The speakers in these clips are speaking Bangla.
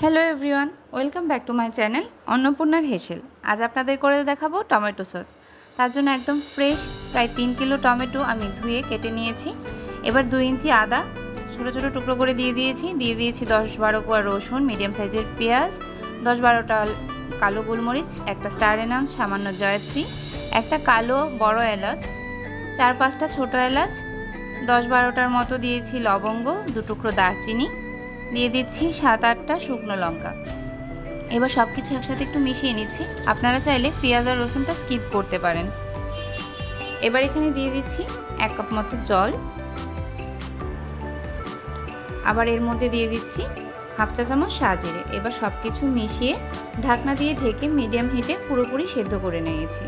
Hello everyone welcome back to my channel অন্নপূর্ণার হেসেল আজ আপনাদের করে দেখাবো টমেটো সস। তার জন্য একদম ফ্রেশ প্রায় তিন কিলো টমেটো আমি ধুয়ে কেটে নিয়েছি। এবার দুই ইঞ্চি আদা, ছোটো ছোটো টুকরো করে দিয়ে দিয়েছি। দিয়ে দিয়েছি দশ বারো কোয়া রসুন মিডিয়াম সাইজের পেঁয়াজ, দশ বারোটা কালো গোলমরিচ, একটা স্টার এনান সামান্য জয়ত্রী, একটা কালো বড় এলাচ, চার পাঁচটা ছোটো এলাচ, দশ বারোটার মতো দিয়েছি লবঙ্গ, দু টুকরো দারচিনি দিয়ে দিচ্ছি সাত আটটা শুকনো লঙ্কা। এবার সব কিছু একসাথে একটু মিশিয়ে নিচ্ছি। আপনারা চাইলে পেঁয়াজ আর রসুনটা স্কিপ করতে পারেন। এবার এখানে দিয়ে দিচ্ছি এক কাপ মতো জল। আবার এর মধ্যে দিয়ে দিচ্ছি হাফ চা চামচ সাজিরে এবার সব কিছু মিশিয়ে ঢাকনা দিয়ে ঢেকে মিডিয়াম হিটে পুরোপুরি সেদ্ধ করে নিয়েছি।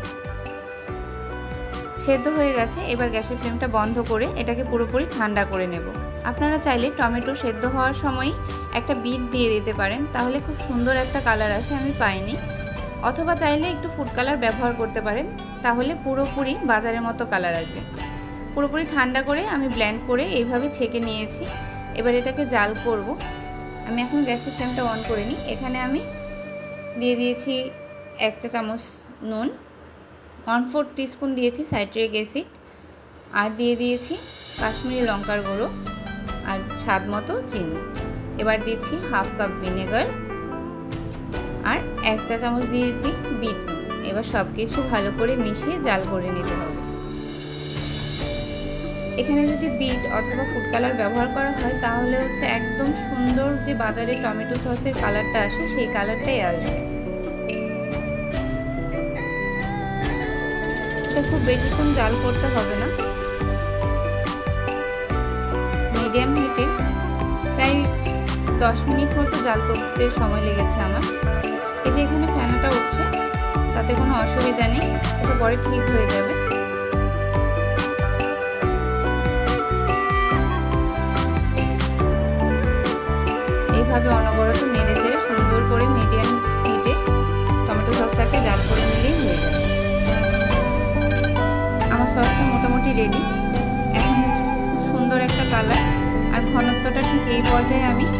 সেদ্ধ হয়ে গেছে। এবার গ্যাসের ফ্লেমটা বন্ধ করে এটাকে পুরোপুরি ঠান্ডা করে নেব। আপনারা চাইলে টমেটো সেদ্ধ হওয়ার সময় একটা বিট দিয়ে দিতে পারেন, তাহলে খুব সুন্দর একটা কালার আসে, আমি পাইনি। অথবা চাইলে একটু ফুড কালার ব্যবহার করতে পারেন, তাহলে পুরোপুরি বাজারের মতো কালার আসবে। পুরোপুরি ঠান্ডা করে আমি ব্ল্যান্ড করে এইভাবে ছেঁকে নিয়েছি। এবার এটাকে জাল করব। আমি এখন গ্যাসের ফ্লেমটা অন করে নিই। এখানে আমি দিয়ে দিয়েছি এক চা চামচ নুন ওয়ান ফোর টিস্পুন দিয়েছি সাইট্রিক অ্যাসিড, আর দিয়ে দিয়েছি কাশ্মীরি লঙ্কার গুঁড়ো। স্বাদ মতো চিনি। এবার দিচ্ছি হাফ কাপ ভিনেগার আর এক চা চামচ দিয়েছি বিট নুন এবার সব কিছু ভালো করে মিশিয়ে জাল করে নিতে হবে। এখানে যদি বিট অথবা ফুড কালার ব্যবহার করা হয়, তাহলে হচ্ছে একদম সুন্দর যে বাজারে টমেটো সসের কালারটা আসে, সেই কালারটাই আসবে। খুব বেশিক্ষণ জাল করতে হবে না। মিডিয়াম হিটে প্রায় দশ মিনিট মতো জাল করতে সময় লেগেছে আমার। এই যে এখানে ফ্যানটা উঠছে, তাতে কোনো অসুবিধা নেই, এটা পরে ঠিক হয়ে যাবে। এইভাবে অনবরত নেড়ে চেড়ে সুন্দর করে মিডিয়াম হিটে টমেটো সসটাকে জাল করে নিলেই হয়ে যাবে। আমার সসটা মোটামুটি রেডি এই পর্যায়ে আমি